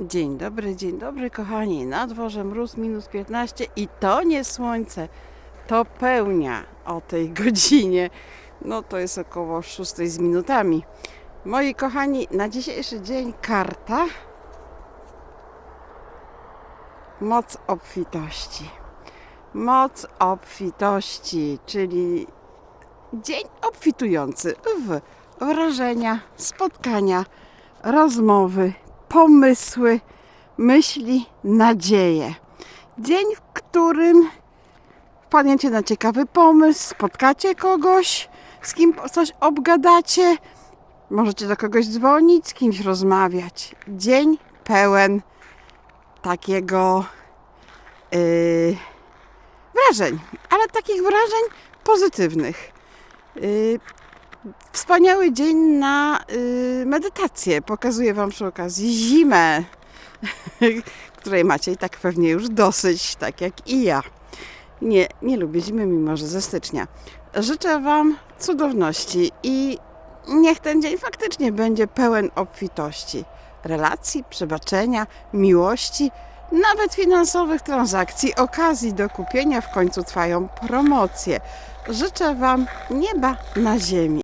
Dzień dobry, dzień dobry kochani. Na dworze mróz minus 15 i to nie słońce, to pełnia o tej godzinie. No to jest około 6 z minutami. Moi kochani, na dzisiejszy dzień karta Moc obfitości. Moc obfitości, czyli dzień obfitujący w wrażenia, spotkania, rozmowy, pomysły, myśli, nadzieje. Dzień, w którym wpadniecie na ciekawy pomysł, spotkacie kogoś, z kim coś obgadacie, możecie do kogoś dzwonić, z kimś rozmawiać. Dzień pełen takiego yy, wrażeń, ale takich wrażeń pozytywnych. Yy, Wspaniały dzień na y, medytację. Pokazuję Wam przy okazji zimę, której macie i tak pewnie już dosyć, tak jak i ja. Nie, nie lubię zimy, mimo że ze stycznia. Życzę Wam cudowności i niech ten dzień faktycznie będzie pełen obfitości. Relacji, przebaczenia, miłości, nawet finansowych transakcji, okazji do kupienia. W końcu trwają promocje. Życzę Wam nieba na ziemi.